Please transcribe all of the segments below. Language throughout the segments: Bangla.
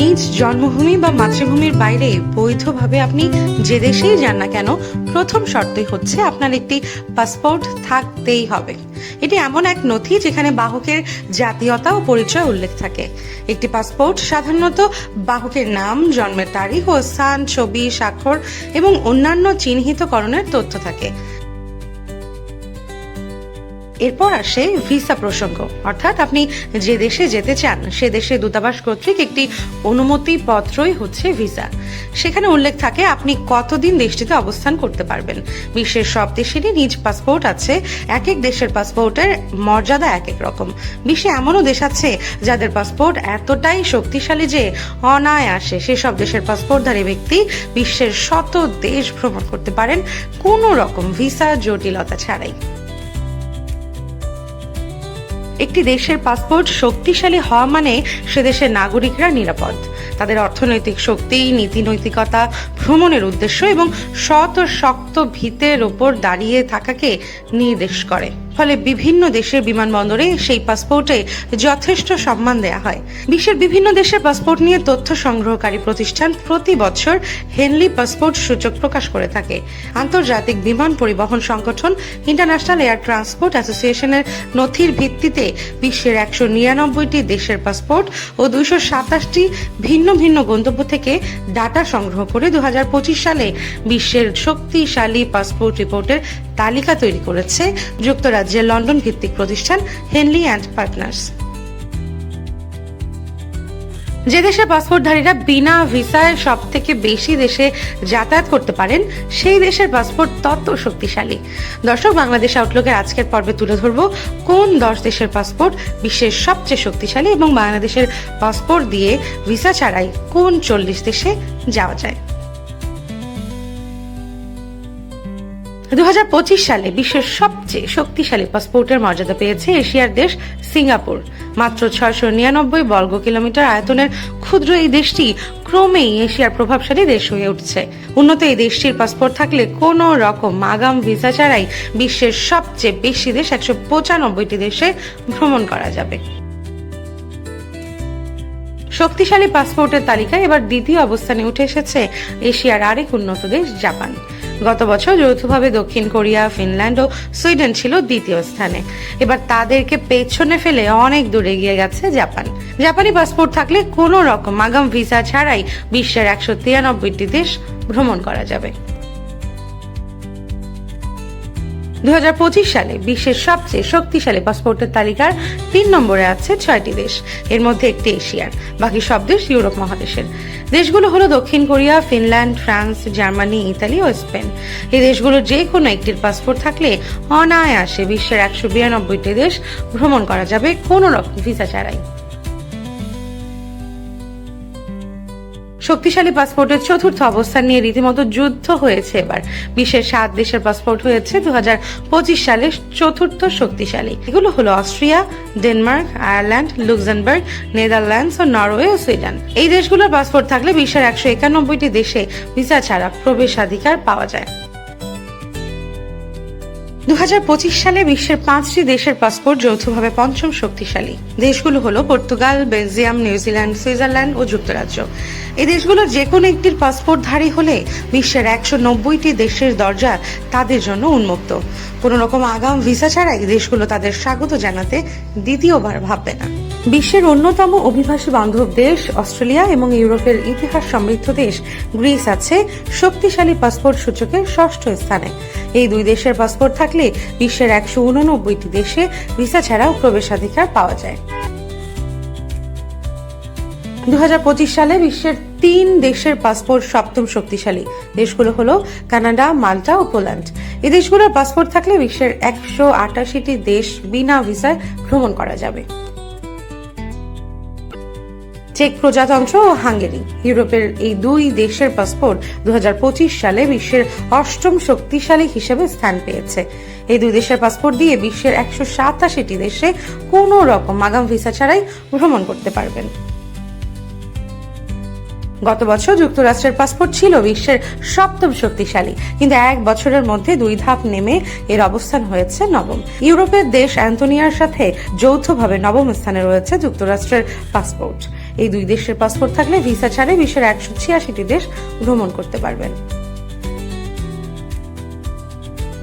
নিজ জন্মভূমি বা মাতৃভূমির বাইরে বৈধভাবে আপনি যে দেশেই যান না কেন, প্রথম শর্তই হচ্ছে আপনার একটি পাসপোর্ট থাকতেই হবে। এটি এমন এক নথি যেখানে বাহকের জাতীয়তা ও পরিচয় উল্লেখ থাকে। একটি পাসপোর্ট সাধারণত বাহকের নাম, জন্মের তারিখ ও স্থান, ছবি, স্বাক্ষর এবং অন্যান্য চিহ্নিতকরণের তথ্য থাকে। এরপর আসে ভিসা প্রসঙ্গ। অর্থাৎ আপনি যে দেশে যেতে চান, সে দেশে দূতাবাস কর্তৃক একটি অনুমতি পত্রই হচ্ছে ভিসা। সেখানে উল্লেখ থাকে আপনি কতদিন দেশটিতে অবস্থান করতে পারবেন। বিশ্বের সব দেশেরই নিজ পাসপোর্ট আছে, এক এক দেশের পাসপোর্টের মর্যাদা এক এক রকম। বিশ্বে এমনও দেশ আছে যাদের পাসপোর্ট এতটাই শক্তিশালী যে অনায়াসে সেসব দেশের পাসপোর্টধারী ব্যক্তি বিশ্বের শত দেশ ভ্রমণ করতে পারেন। কোনো রকম ভিসা জটিলতা ছাড়াই। একটি দেশের পাসপোর্ট শক্তিশালী হওয়া মানে সে দেশের নাগরিকরা নিরাপদ। তাদের অর্থনৈতিক শক্তি, নীতি নৈতিকতা, ভ্রমণের উদ্দেশ্য এবং সৎ ও শক্ত ভিতের ওপর দাঁড়িয়ে থাকাকে নির্দেশ করে। ফলে বিভিন্ন দেশের বিমানবন্দরে সেই পাসপোর্টে যথেষ্ট সম্মান দেয়া হয়। বিশ্বের বিভিন্ন দেশের পাসপোর্ট নিয়ে তথ্য সংগ্রহকারী প্রতিষ্ঠান প্রতি বছর হেনলি পাসপোর্ট সূচক প্রকাশ করে থাকে। আন্তর্জাতিক বিমান পরিবহন সংগঠন ইন্টারন্যাশনাল এয়ার ট্রান্সপোর্ট অ্যাসোসিয়েশনের নথির ভিত্তিতে বিশ্বের একশো নিরানব্বইটি দেশের পাসপোর্ট ও দুইশো সাতাশটি ভিন্ন ভিন্ন গন্তব্য থেকে ডাটা সংগ্রহ করে দু হাজার পঁচিশ সালে বিশ্বের শক্তিশালী পাসপোর্ট রিপোর্টের তালিকা তৈরি করেছে। যুক্তরাজ্যের লন্ডন ভিত্তিক প্রতিষ্ঠান হেনলি অ্যান্ড পার্টনার্স। যে দেশের পাসপোর্টধারীরা বিনা ভিসায় সব থেকে বেশি দেশে যাতায়াত করতে পারেন, সেই দেশের পাসপোর্ট তত শক্তিশালী। দর্শক, বাংলাদেশ আউটলুকের আজকের পর্বে তুলে ধরবো কোন দশ দেশের পাসপোর্ট বিশ্বের সবচেয়ে শক্তিশালী এবং বাংলাদেশের পাসপোর্ট দিয়ে ভিসা ছাড়াই কোন চল্লিশ দেশে যাওয়া যায়। দু হাজার পঁচিশ সালে বিশ্বের সবচেয়ে শক্তিশালী পাসপোর্টের মর্যাদা পেয়েছে এশিয়ার দেশ সিঙ্গাপুর। মাত্র ছয়শো নিরানব্বই বর্গ কিলোমিটার আয়তনের ক্ষুদ্র এই দেশটি ক্রমেই এশিয়ার প্রভাবশালী দেশ হয়ে উঠছে। উন্নত এই দেশটির পাসপোর্ট থাকলে কোনো রকম আগাম ভিসা ছাড়াই বিশ্বের সবচেয়ে বেশি দেশ একশো পঁচানব্বইটি দেশে ভ্রমণ করা যাবে। শক্তিশালী পাসপোর্টের তালিকায় এবার দ্বিতীয় অবস্থানে উঠে এসেছে এশিয়ার আরেক উন্নত দেশ জাপান। গত বছর যৌথভাবে দক্ষিণ কোরিয়া, ফিনল্যান্ড ও সুইডেন ছিল দ্বিতীয় স্থানে। এবার তাদেরকে পেছনে ফেলে অনেক দূরে এগিয়ে গেছে জাপান। জাপানি পাসপোর্ট থাকলে কোনো রকম আগাম ভিসা ছাড়াই বিশ্বের একশো তিরানব্বইটি দেশ ভ্রমণ করা যাবে। দু হাজার পঁচিশ সালে বিশ্বের সবচেয়ে শক্তিশালী পাসপোর্টের তালিকার তিন নম্বরে আছে ছয়টি দেশ। এর মধ্যে একটি এশিয়ার, বাকি সব দেশ ইউরোপ মহাদেশের। দেশগুলো হলো দক্ষিণ Korea, Finland, France, Germany, Italy ও স্পেন। এই দেশগুলোর যে কোনো একটির পাসপোর্ট থাকলে অনায়াসে বিশ্বের একশো বিরানব্বইটি দেশ ভ্রমণ করা যাবে কোনো রকম ভিসা ছাড়াই। শক্তিশালী পাসপোর্টের চতুর্থ অবস্থান নিয়ে রীতিমতো যুদ্ধ হয়েছে এবার। বিশ্বের সাত দেশের পাসপোর্ট হয়েছে দু হাজার পঁচিশ সালে চতুর্থ শক্তিশালী। এগুলো হলো Austria, Denmark, Ireland, Luxembourg, Netherlands ও নরওয়ে ও সুইডেন। এই দেশগুলোর পাসপোর্ট থাকলে বিশ্বের একশো একানব্বইটি দেশে ভিসা ছাড়া প্রবেশাধিকার পাওয়া যায়। দু হাজার পঁচিশ সালে বিশ্বের পাঁচটি দেশের পাসপোর্ট যৌথভাবে পঞ্চম শক্তিশালী। দেশগুলো হলো Portugal, Belgium New Zealand Switzerland ও যুক্তরাজ্য। এই দেশগুলোর যে কোনো একটির পাসপোর্টধারী হলে বিশ্বের একশো নব্বইটি দেশের দরজা তাদের জন্য উন্মুক্ত। কোনো রকম আগাম ভিসা ছাড়াই দেশগুলো তাদের স্বাগত জানাতে দ্বিতীয়বার ভাববে না। বিশ্বের অন্যতম অভিবাসী বান্ধব দেশ অস্ট্রেলিয়া এবং ইউরোপের ইতিহাস সমৃদ্ধ দেশ গ্রিস আছে শক্তিশালী পাসপোর্ট সূচকে ষষ্ঠ স্থানে। এই দুই দেশের পাসপোর্ট থাকলে বিশ্বের একশো উননব্বইটি দেশে ভিসা ছাড়াও প্রবেশাধিকার পাওয়া যায়। দু হাজার পঁচিশ সালে বিশ্বের তিন দেশের পাসপোর্ট সপ্তম শক্তিশালী। দেশগুলো হলো কানাডা, মাল্টা ও পোল্যান্ড। এই দেশগুলোর পাসপোর্ট থাকলে বিশ্বের একশো আটাশিটি দেশ বিনা ভিসায় ভ্রমণ করা যাবে। চেক প্রজাতন্ত্র ও হাঙ্গেরি। ইউরোপের এই দুই দেশের পাসপোর্ট দুই হাজার পঁচিশ সালে বিশ্বের অষ্টম শক্তিশালী হিসেবে স্থান পেয়েছে। এই দুই দেশের পাসপোর্ট দিয়ে বিশ্বের একশো সাতাশিটি দেশে কোনো রকম আগাম ভিসা ছাড়াই ভ্রমণ করতে পারবেন। গত বছর যুক্তরাষ্ট্রের পাসপোর্ট ছিল বিশ্বের সপ্তম শক্তিশালী, কিন্তু এক বছরের মধ্যে দুই ধাপ নেমে এর অবস্থান হয়েছে নবম। ইউরোপের দেশ অ্যান্টোনিয়ার সাথে যৌথভাবে নবম স্থানে রয়েছে যুক্তরাষ্ট্রের পাসপোর্ট। এই দুই দেশের পাসপোর্ট থাকলে ভিসা ছাড়াই বিশ্বের একশো ছিয়াশিটি দেশ ভ্রমণ করতে পারবেন।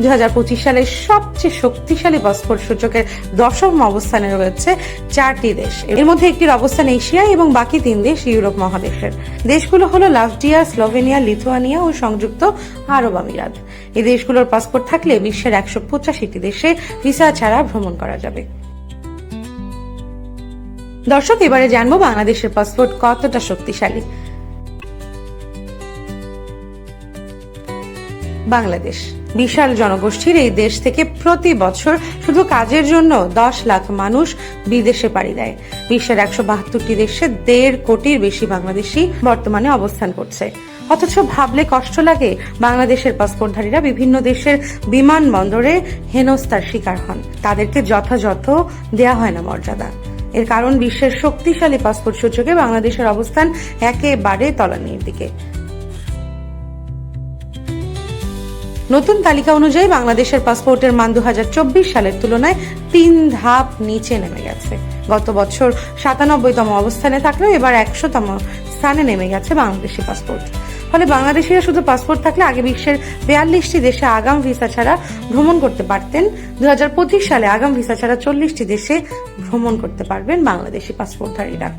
দুই হাজার পঁচিশ সালের সবচেয়ে শক্তিশালী পাসপোর্ট সূচকের দশম অবস্থানে রয়েছে চারটি দেশ। এর মধ্যে একটির অবস্থান এশিয়ায় এবং বাকি তিন দেশ ইউরোপ মহাদেশের। দেশগুলো হলো লাভডিয়া, স্লোভেনিয়া, লিথুয়ানিয়া ও সংযুক্ত আরব আমিরাত। এই দেশগুলোর পাসপোর্ট থাকলে বিশ্বের একশো পঁচাশিটি দেশে ভিসা ছাড়া ভ্রমণ করা যাবে। দর্শক, এবারে জানব বাংলাদেশের পাসপোর্ট কতটা শক্তিশালী। বাংলাদেশ, বিশাল জনগোষ্ঠীর এই দেশ থেকে প্রতি বছর শুধু কাজের জন্য দশ লাখ মানুষ বিদেশে পাড়ি দেয়। বিশ্বের একশো বাহাত্তরটি দেশে দেড় কোটির বেশি বাংলাদেশি বর্তমানে অবস্থান করছে। অথচ ভাবলে কষ্ট লাগে, বাংলাদেশের পাসপোর্টধারীরা বিভিন্ন দেশের বিমানবন্দরে হেনস্থার শিকার হন। তাদেরকে যথাযথ দেয়া হয় না মর্যাদা। এর কারণ বিশ্বের শক্তিশালী পাসপোর্ট সূচকে বাংলাদেশের অবস্থান একেবারে তলানির দিকে। নতুন তালিকা অনুযায়ী বাংলাদেশের পাসপোর্টের মান দু হাজার চব্বিশ সালের তুলনায় তিন ধাপ নিচে নেমে গেছে। গত বছর সাতানব্বইতম অবস্থানে থাকলেও এবার একশোতম স্থানে নেমে গেছে বাংলাদেশি পাসপোর্ট। ফলে বাংলাদেশিরা শুধু পাসপোর্ট থাকলে আগে বিশ্বের বিয়াল্লিশটি দেশে আগাম ভিসা ছাড়া ভ্রমণ করতে পারতেন। দু সালে আগাম ভিসা ছাড়া চল্লিশটি দেশে ভ্রমণ করতে পারবেন বাংলাদেশি পাসপোর্টধারীরা।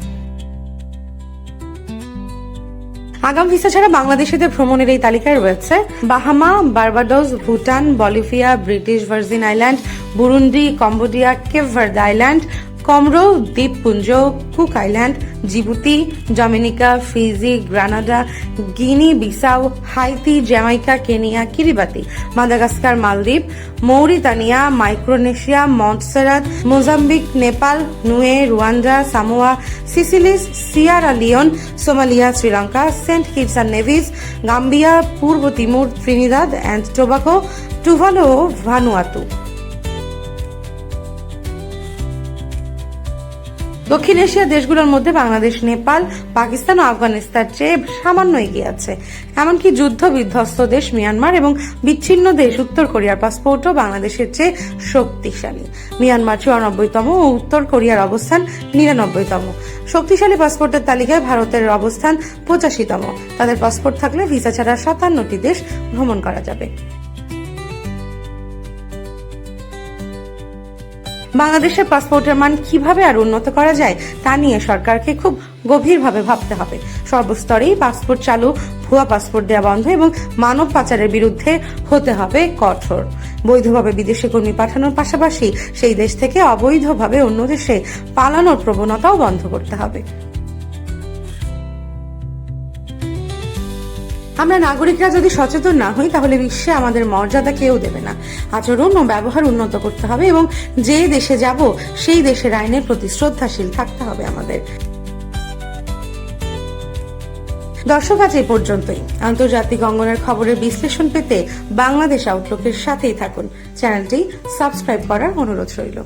আগাম ভিসা ছাড়া বাংলাদেশিদের ভ্রমণের এই তালিকায় রয়েছে Bahama, Barbados, Bhutan, Bolivia, British Virgin Island, Burundi, Cambodia Cape Verde Island Comoro, দ্বীপপুঞ্জ, Cook Island, Djibouti, Dominica, Fiji, Grenada, Guinea Bissau Haiti, Jamaica, Kenya, Kiribati, Madagascar, মালদ্বীপ, Mauritania, Micronesia, Montserrat, Mozambique, Nepal, Niue, Rwanda, Samoa, Seychelles, Sierra Leone, Somalia, Sri Lanka, Saint Kitts and Nevis, Gambia, Purba Timor, Trinidad, and Tobago Tuvalu, Vanuatu. দক্ষিণ এশিয়া দেশগুলোর মধ্যে বাংলাদেশ, নেপাল, পাকিস্তান ও আফগানিস্তান চেয়ে সামান্য এগিয়ে আছে। এমনকি যুদ্ধ বিধ্বস্ত দেশ মিয়ানমার এবং বিচ্ছিন্ন দেশ উত্তর কোরিয়ার পাসপোর্টও বাংলাদেশের চেয়ে শক্তিশালী। মিয়ানমার চুরানব্বইতম ও উত্তর কোরিয়ার অবস্থান নিরানব্বইতম। শক্তিশালী পাসপোর্টের তালিকায় ভারতের অবস্থান পঁচাশিতম। তাদের পাসপোর্ট থাকলে ভিসা ছাড়া সাতান্নটি দেশ ভ্রমণ করা যাবে। বাংলাদেশের পাসপোর্টের মান কীভাবে আর উন্নত করা যায় তা নিয়ে সরকারকে খুব গভীরভাবে ভাবতে হবে। সর্বস্তরেই পাসপোর্ট চালু, ভুয়া পাসপোর্ট দেওয়া বন্ধ এবং মানব পাচারের বিরুদ্ধে হতে হবে কঠোর। বৈধভাবে বিদেশে কর্মী পাঠানোর পাশাপাশি সেই দেশ থেকে অবৈধভাবে অন্য দেশে পালানোর প্রবণতাও বন্ধ করতে হবে। আমরা নাগরিকরা যদি সচেতন না হই, তাহলে বিশ্বে আমাদের মর্যাদা কেউ দেবে না। আচরণ ও ব্যবহার উন্নত করতে হবে এবং যে দেশে যাব, সেই দেশের আইনের প্রতি শ্রদ্ধাশীল থাকতে হবে আমাদের। দর্শক, আজ এই পর্যন্তই। আন্তর্জাতিক অঙ্গনের খবরের বিশ্লেষণ পেতে বাংলাদেশ আউটলুকের সাথেই থাকুন। চ্যানেলটি সাবস্ক্রাইব করার অনুরোধ রইল।